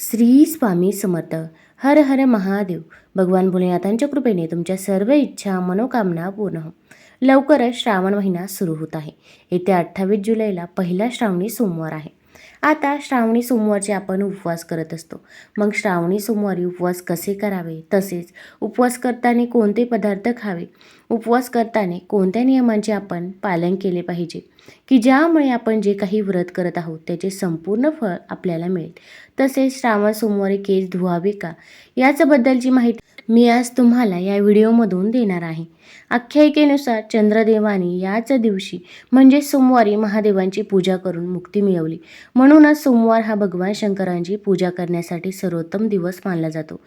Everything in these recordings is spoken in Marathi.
श्री स्वामी समर्थ. हर हर महादेव. भगवान भोलेनाथांच्या कृपेने तुमच्या सर्व इच्छा मनोकामना पूर्ण हो. लवकरच श्रावण महिना सुरू होत आहे. येत्या अठ्ठावीस जुलैला पहिला श्रावणी सोमवार आहे. आता श्रावणी सोमवारचे आपण उपवास करत असतो. मग श्रावणी सोमवारी उपवास कसे करावे? तसेच उपवास करताना कोणते पदार्थ खावे? उपवास करताना कोणत्या नियमांचे आपण पालन केले पाहिजे? की ज्यामुळे आपण जे काही व्रत करत आहोत त्याचे संपूर्ण फळ आपल्याला मिळेल? तसेच श्रावण सोमवारी केस धुवावे का? याच्याबद्दलची माहिती मी आज तुम्हाला या व्हिडिओमधून देणार आहे. आख्यायिकेनुसार चंद्रदेवाने याच दिवशी म्हणजे सोमवारी महादेवांची पूजा करून मुक्ती मिळवली. म्हणूनच सोमवार हा भगवान शंकरांची पूजा करण्यासाठी सर्वोत्तम दिवस मानला जातो.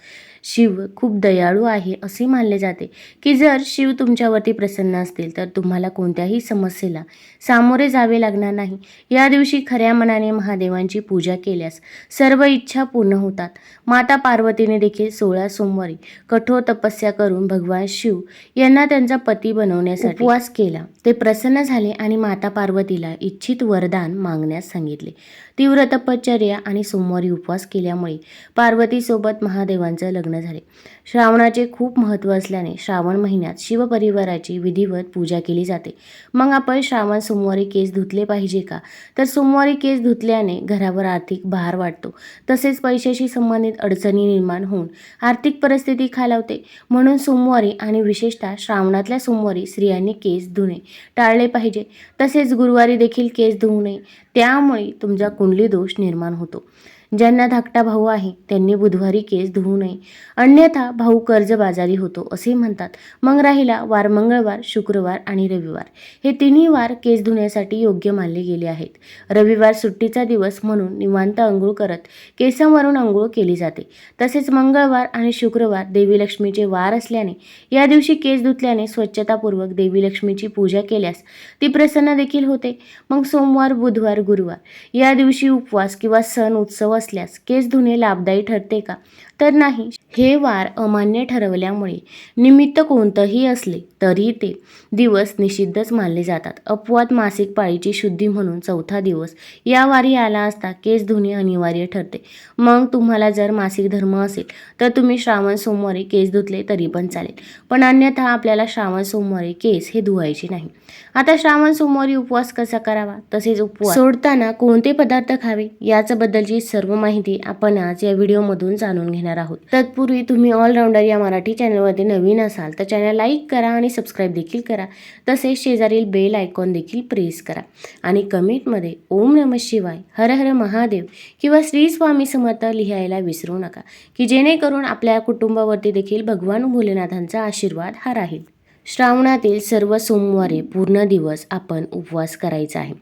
शिव खूप दयाळू आहे असे मानले जाते की जर शिव तुमच्यावरती प्रसन्न असतील तर तुम्हाला कोणत्याही समस्येला सामोरे जावे लागणार नाही. या दिवशी खऱ्या मनाने महादेवांची पूजा केल्यास सर्व इच्छा पूर्ण होतात. माता पार्वतीने देखील सोळा सोमवारी कठोर तपस्या करून भगवान शिव यांना त्यांचा पती बनवण्यासाठी उपवास केला. ते प्रसन्न झाले आणि माता पार्वतीला इच्छित वरदान मागण्यास सांगितले. तीव्र तपश्चर्या आणि सोमवारी उपवास केल्यामुळे पार्वतीसोबत महादेवांचं लग्न झाले. श्रावणाचे खूप महत्त्व असल्याने श्रावण महिन्यात शिवपरिवाराची विधिवत पूजा केली जाते. मग आपण श्रावण सोमवारी केस धुतले पाहिजे का? तर सोमवारी केस धुतल्याने घरावर आर्थिक भार वाढतो. तसेच पैशाशी संबंधित अडचणी निर्माण होऊन आर्थिक परिस्थिती खालावते. म्हणून सोमवारी आणि विशेषतः श्रावणातल्या सोमवारी स्त्रियांनी केस धुणे टाळले पाहिजे. तसेच गुरुवारी देखील केस धुवू नये. त्यामुळे तुमचा कुंडली दोष निर्माण होतो. ज्यांना धाकटा भाऊ आहे त्यांनी बुधवारी केस धुवू नये. अन्यथा भाऊ कर्जबाजारी होतो असे म्हणतात. मग राहिला वार मंगळवार शुक्रवार आणि रविवार. हे तिन्ही वार केस धुण्यासाठी योग्य मानले गेले आहेत. रविवार सुट्टीचा दिवस म्हणून निवांत अंघोळ करत केसांवरून अंघोळ केली जाते. तसेच मंगळवार आणि शुक्रवार देवी लक्ष्मीचे वार असल्याने या दिवशी केस धुतल्याने स्वच्छतापूर्वक देवी लक्ष्मीची पूजा केल्यास ती प्रसन्न देखील होते. मग सोमवार बुधवार गुरुवार या दिवशी उपवास किंवा सण उत्सव असल्यास केस धुणे लाभदायी ठरते का? तर नाही. हे वार अमान्य ठरवल्यामुळे निमित्त कोणतंही असले तरी ते दिवस निषिद्धच मानले जातात. अपवाद मासिक पाळीची शुद्धी म्हणून चौथा दिवस. या वारी आला असता केस धुणे अनिवार्य ठरते. मग तुम्हाला जर मासिक धर्म असेल तर तुम्ही श्रावण सोमवारी केस धुतले तरी पण चालेल. पण अन्यथा आपल्याला श्रावण सोमवारी केस हे धुवायचे नाही. आता श्रावण सोमवारी उपवास कसा करावा? तसेच उपवास सोडताना कोणते पदार्थ खावे? याच्याबद्दलची सर्व माहिती आपण आज या व्हिडिओमधून जाणून घेणार आहोत. तत्पूर्वी तुम्ही ऑलराऊंडर या मराठी चॅनलमध्ये नवीन असाल तर चॅनल लाईक करा आणि सबस्क्राईब देखील करा. तसेच शेजारील बेल आयकॉन देखील प्रेस करा. आणि कमेंटमध्ये ओम नम शिवाय हर हर महादेव किंवा श्री स्वामी समर्थ लिहायला विसरू नका. की जेणेकरून आपल्या कुटुंबावरती देखील भगवान भोलेनाथांचा आशीर्वाद हा राहील. श्रावणातील सर्व सोमवारी पूर्ण दिवस आपण उपवास करायचा आहे.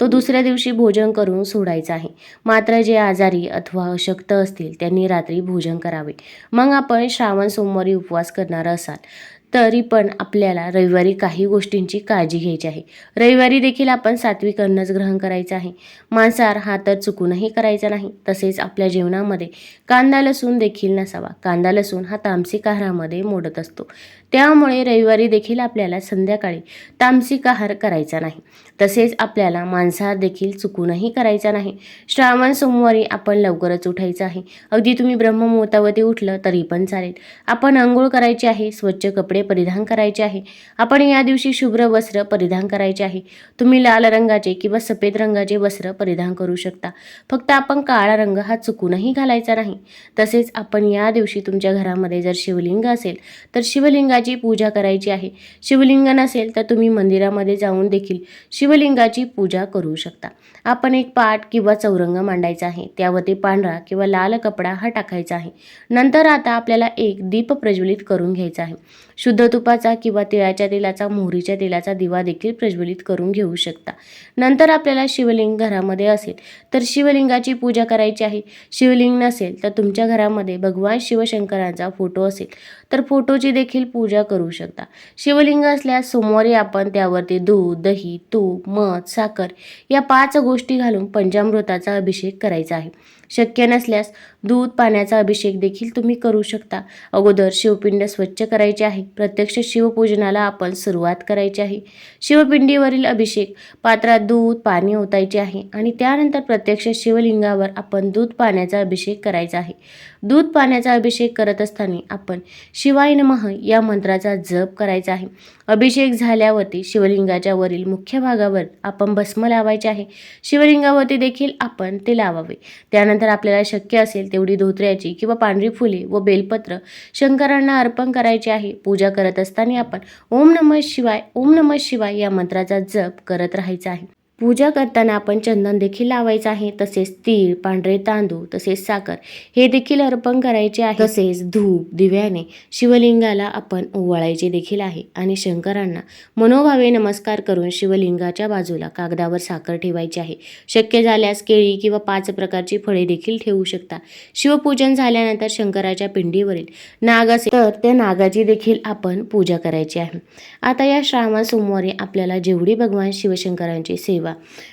तो दुसऱ्या दिवशी भोजन करून सोडायचा आहे. मात्र जे आजारी अथवा अशक्त असतील त्यांनी रात्री भोजन करावे. मग आपण श्रावण सोमवारी उपवास करणार असाल. तरी पण आपल्याला रविवारी काही गोष्टींची काळजी घ्यायची आहे. रविवारी देखील आपण सात्विक अन्नच ग्रहण करायचं आहे. मांसाहार हा तर चुकूनही करायचा नाही. तसेच आपल्या जेवणामध्ये कांदा लसूण देखील नसावा. कांदा लसूण हा तामसिक आहारामध्ये मोडत असतो. त्यामुळे रविवारी देखील आपल्याला संध्याकाळी तामसिक आहार करायचा नाही. तसेच आपल्याला मांसाहार देखील चुकूनही करायचा नाही. श्रावण सोमवारी आपण लवकरच उठायचं आहे. अगदी तुम्ही ब्रह्ममुहूर्तावरती उठलं तरी पण चालेल. आपण आंघोळ करायची आहे. स्वच्छ कपडे परिधान करायचे आहे. आपण या दिवशी शुभ्र वस्त्र परिधान करायचे आहे. तुम्ही लाल रंगाचे किंवा सफेद रंगाचे वस्त्र परिधान करू शकता. फक्त आपण काळा रंग हा चुकूनही घालायचा नाही. तसेच आपण या दिवशी तुमच्या घरामध्ये जर शिवलिंग असेल तर शिवलिंगाची पूजा करायची आहे. शिवलिंग नसेल तर तुम्ही मंदिरामध्ये जाऊन देखील शिवलिंगाची पूजा करू शकता. आपण एक पाट किंवा चौरंग मांडायचा आहे. त्यावरती पांढरा किंवा लाल कपडा हा टाकायचा आहे. नंतर आता आपल्याला एक दीप प्रज्वलित करून घ्यायचा आहे. शुद्ध तुपाचा किंवा तिळाच्या तेलाचा मोहरीच्या तेलाचा दिवा देखील प्रज्वलित करून घेऊ शकता. नंतर आपल्याला शिवलिंग घरामध्ये असेल तर शिवलिंगाची पूजा करायची आहे. शिवलिंग नसेल तर तुमच्या घरामध्ये भगवान शिवशंकरांचा फोटो असेल तर फोटोची देखील पूजा करू शकता. शिवलिंग असल्यास सोमवारी आपण त्यावरती दूध दही तूप मध साखर या पाच गोष्टी घालून पंचामृताचा अभिषेक करायचा आहे. शक्य नसल्यास दूध पाण्याचा अभिषेक देखील तुम्ही करू शकता. अगोदर शिवपिंड स्वच्छ करायचे आहे. प्रत्यक्ष शिवपूजनाला आपण सुरुवात करायची आहे. शिवपिंडीवरील अभिषेक पात्रात दूध पाणी ओतायचे आहे आणि त्यानंतर प्रत्यक्ष शिवलिंगावर आपण दूध पाण्याचा अभिषेक करायचा आहे. दूध पाण्याचा अभिषेक करत असताना आपण शिवाय नमः या मंत्राचा जप करायचा आहे. अभिषेक झाल्यावरती शिवलिंगाच्या वरील मुख्य भागावर आपण भस्म लावायचे आहे. शिवलिंगावरती देखील आपण ते लावावे. त्यानंतर आपल्याला शक्य असेल तेवढी धोत्र्याची किंवा पांढरी फुले व बेलपत्र शंकरांना अर्पण करायचे आहे. पूजा करत असताना आपण ओम नमः शिवाय ओम नमः शिवाय या मंत्राचा जप करत राहायचा आहे. पूजा करताना आपण चंदन देखील लावायचं आहे. तसेच तीळ पांढरे तांदूळ तसेच साखर हे देखील अर्पण करायचे आहे. तसेच धूप दिव्याने शिवलिंगाला आपण ओवाळायचे देखील आहे. आणि शंकरांना मनोभावे नमस्कार करून शिवलिंगाच्या बाजूला कागदावर साखर ठेवायची आहे. शक्य झाल्यास केळी किंवा पाच प्रकारची फळे देखील ठेवू शकता. शिवपूजन झाल्यानंतर शंकराच्या पिंडीवरील नाग असेल तर त्या नागाची देखील आपण पूजा करायची आहे. आता या श्रावण सोमवारी आपल्याला जेवढी भगवान शिवशंकरांची सेवा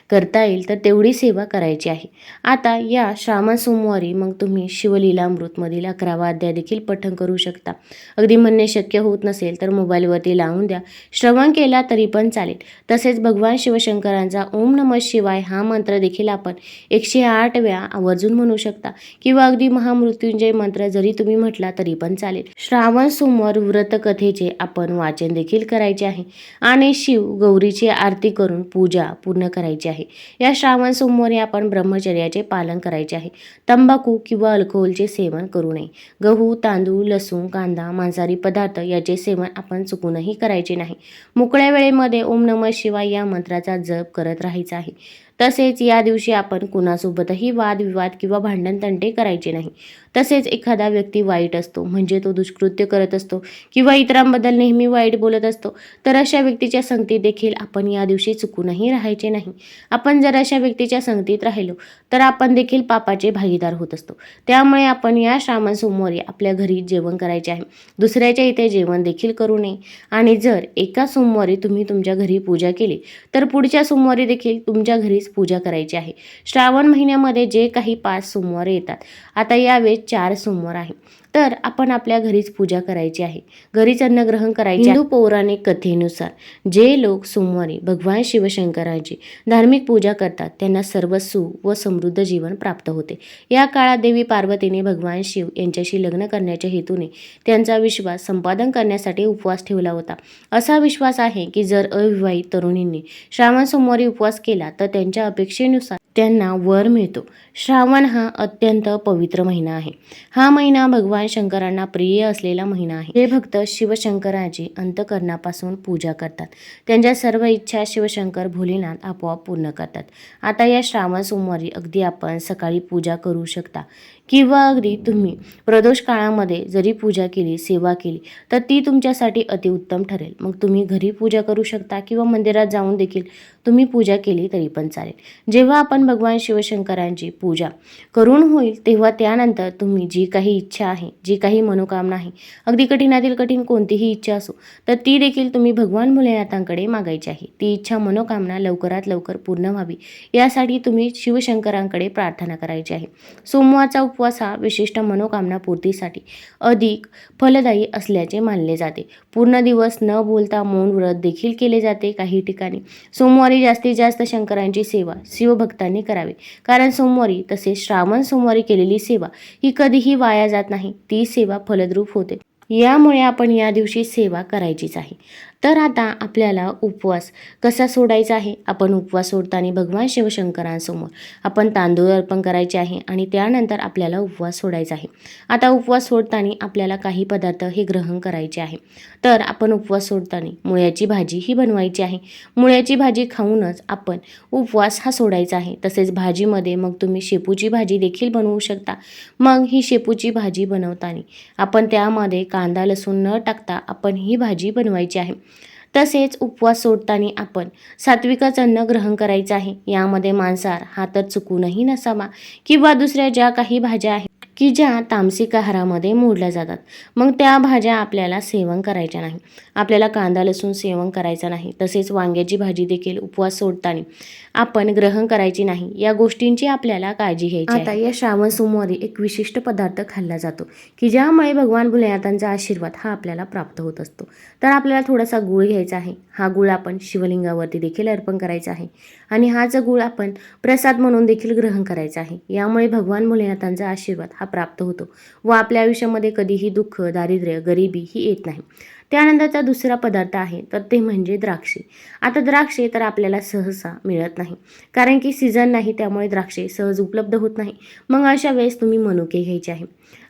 करता येईल तर तेवढी सेवा करायची आहे. आता या श्रावण सोमवारी मग तुम्ही शिवलीलामृतमधील अकरावा अध्याय देखील पठण करू शकता. अगदी म्हणणे शक्य होत नसेल तर मोबाईलवरती लावून द्या. श्रवण केला तरी पण चालेल. तसेच भगवान शिवशंकरांचा ओम नमः शिवाय हा मंत्र देखील आपण एकशे आठ वेळा आवर्जून म्हणू शकता. किंवा अगदी महामृत्युंजय मंत्र जरी तुम्ही म्हटला तरी पण चालेल. श्रावण सोमवार व्रत कथेचे आपण वाचन देखील करायचे आहे. आणि शिव गौरीची आरती करून पूजा पूर्ण करायची आहे. या श्रावण सोमवारी आपण ब्रह्मचर्याचे पालन करायचे आहे. तंबाखू किंवा अल्कोहोलचे सेवन करू नये. गहू तांदूळ लसूण कांदा मांसाहारी पदार्थ याचे सेवन आपण चुकूनही करायचे नाही. मोकळ्या वेळेमध्ये ओम नमः शिवाय या मंत्राचा जप करत राहायचा आहे. तसेच या दिवशी आपण कुणासोबतही वादविवाद किंवा भांडण तंटे करायचे नाही. तसेच एखादा व्यक्ती वाईट असतो म्हणजे तो दुष्कृत्य करत असतो किंवा इतरांबद्दल नेहमी वाईट बोलत असतो तर अशा व्यक्तीच्या संगतीत देखील आपण या दिवशी चुकूनही राहायचे नाही. आपण जर अशा व्यक्तीच्या संगतीत राहिलो तर आपण देखील पापाचे भागीदार होत असतो. त्यामुळे आपण या श्रावण सोमवारी आपल्या घरी जेवण करायचे आहे. दुसऱ्याच्या इथे जेवण देखील करू नये. आणि जर एका सोमवारी तुम्ही तुमच्या घरी पूजा केली तर पुढच्या सोमवारी देखील तुमच्या घरीच पूजा करायची आहे. श्रावण महिन्यामध्ये जे काही पाच सोमवार येतात आता यावेळेस चार सोमवार आहे. तर आपण आपल्या घरीच पूजा करायची आहे. घरीच अन्नग्रहण करायचे हिंदू पौराणिक कथेनुसार जे लोक सोमवारी भगवान शिवशंकरांची धार्मिक पूजा करतात त्यांना सर्व सुख व समृद्ध जीवन प्राप्त होते. या काळात देवी पार्वतीने भगवान शिव यांच्याशी लग्न करण्याच्या हेतूने त्यांचा विश्वास संपादन करण्यासाठी उपवास ठेवला होता. असा विश्वास आहे की जर अविवाहित तरुणींनी श्रावण सोमवारी उपवास केला तर त्यांच्या अपेक्षेनुसार त्यांना वर मिळतो. श्रावण हा अत्यंत पवित्र महिना आहे. हा महिना भगवान शंकरांना प्रिय असलेला महिना आहे. हे भक्त शिवशंकराची अंतकरणापासून पूजा करतात. त्यांच्या सर्व इच्छा शिवशंकर भोलेनाथ आपोआप पूर्ण करतात. आता या श्रावण सोमवारी अगदी आपण सकाळी पूजा करू शकता. किंवा अगदी तुम्ही प्रदोष काळामध्ये जरी पूजा केली सेवा केली तर ती तुमच्यासाठी अतिउत्तम ठरेल. मग तुम्ही घरी पूजा करू शकता किंवा मंदिरात जाऊन देखील तुम्ही पूजा केली तरी पण चालेल. जेव्हा आपण भगवान शिवशंकरांची पूजा करून होईल तेव्हा त्यानंतर तुम्ही जी काही इच्छा आहे जी काही मनोकामना आहे अगदी कठीणातील कठीण कोणतीही इच्छा असो तर ती देखील तुम्ही भगवान भोलेनाथांकडे मागायची आहे. ती इच्छा मनोकामना लवकरात लवकर पूर्ण व्हावी यासाठी तुम्ही शिवशंकरांकडे प्रार्थना करायची आहे. सोमवारचा उपवास हा विशिष्ट मनोकामना पूर्तीसाठी अधिक फलदायी असल्याचे मानले जाते. पूर्ण दिवस न बोलता मौन व्रत देखील केले जाते. काही ठिकाणी सोमवारी जास्तीत जास्त शंकरांची सेवा शिवभक्तांनी करावी. कारण सोमवारी तसेच श्रावण सोमवारी केलेली सेवा ही कधीही वाया जात नाही. ती सेवा फलद्रूप होते. यामुळे आपण या दिवशी सेवा करायचीच आहे. तर आता आपल्याला उपवास कसा सोडायचा आहे? आपण उपवास सोडताना भगवान शिवशंकरांसमोर आपण तांदूळ अर्पण करायचे आहे आणि त्यानंतर आपल्याला उपवास सोडायचा आहे. आता उपवास सोडताना आपल्याला काही पदार्थ हे ग्रहण करायचे आहे. तर आपण उपवास सोडताना मुळ्याची भाजी ही बनवायची आहे. मुळ्याची भाजी खाऊनच आपण उपवास हा सोडायचा आहे. तसेच भाजीमध्ये मग तुम्ही शेपूची भाजी देखील बनवू शकता. मग ही शेपूची भाजी बनवताना आपण त्यामध्ये कांदा लसूण न टाकता आपण ही भाजी बनवायची आहे. तसेच उपवास सोडताना आपण सात्विकच अन्न ग्रहण करायचं आहे. यामध्ये मांसाहार हा तर चुकूनही नसावा किंवा दुसऱ्या ज्या काही भाज्या आहेत. की ज्या तामसिक आहारामध्ये मोडल्या जातात. मग त्या भाज्या आपल्याला सेवन करायच्या नाही. आपल्याला कांदा लसूण सेवन करायचा नाही. तसेच वांग्याची भाजी देखील उपवास सोडताना आपण ग्रहण करायची नाही. या गोष्टींची आपल्याला काळजी घ्यायची आता या श्रावण सोमवारी एक विशिष्ट पदार्थ खाल्ला जातो की ज्यामुळे भगवान भोलेनाथांचा आशीर्वाद हा आपल्याला प्राप्त होत असतो. तर आपल्याला थोडासा गुळ घ्यायचा आहे. हा गुळ आपण शिवलिंगावरती देखील अर्पण करायचा आहे. आणि हाच गुळ आपण प्रसाद म्हणून देखील ग्रहण करायचा आहे. यामुळे भगवान भोलेनाथांचा आशीर्वाद हा प्राप्त होतो व आपल्या आयुष्यामध्ये कधीही दुःख दारिद्र्य गरिबी ही येत नाही. त्यानंतरचा दुसरा पदार्थ आहे तर ते म्हणजे द्राक्षे. आता द्राक्षे तर आपल्याला सहसा मिळत नाही कारण की सीझन नाही त्यामुळे द्राक्षे सहज उपलब्ध होत नाही. मग अशा वेळेस तुम्ही मनुके घ्यायचे आहे.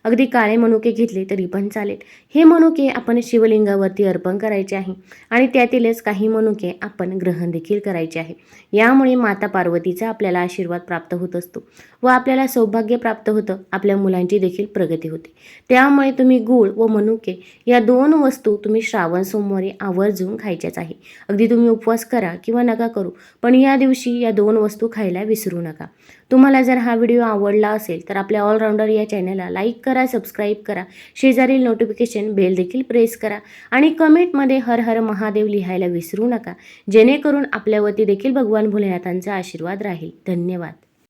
अगदी काळे मनुके घेतले तरी पण चालेल. हे मनुके आपण शिवलिंगावरती अर्पण करायचे आहे आणि त्यातीलच काही मनुके आपण ग्रहण देखील करायचे आहे. यामुळे माता पार्वतीचा आपल्याला आशीर्वाद प्राप्त होत असतो व आपल्याला सौभाग्य प्राप्त होतं. आपल्या मुलांची देखील प्रगती होते. त्यामुळे तुम्ही गूळ व मनुके या दोन वस्तू तुम्ही श्रावण सोमवारी आवर्जून खायच्याच आहे. अगदी तुम्ही उपवास करा किंवा नका करू पण या दिवशी या दोन वस्तू खायला विसरू नका. तुम्हाला जर हा व्हिडिओ आवडला असेल तर आपल्या ऑलराऊंडर या चॅनलला लाईक करा. सबस्क्राईब करा. शेजारील नोटिफिकेशन बेल देखील प्रेस करा. आणि कमेंटमध्ये हर हर महादेव लिहायला विसरू नका. जेणेकरून आपल्यावरती देखील भगवान भोलेनाथांचा आशीर्वाद राहील. धन्यवाद.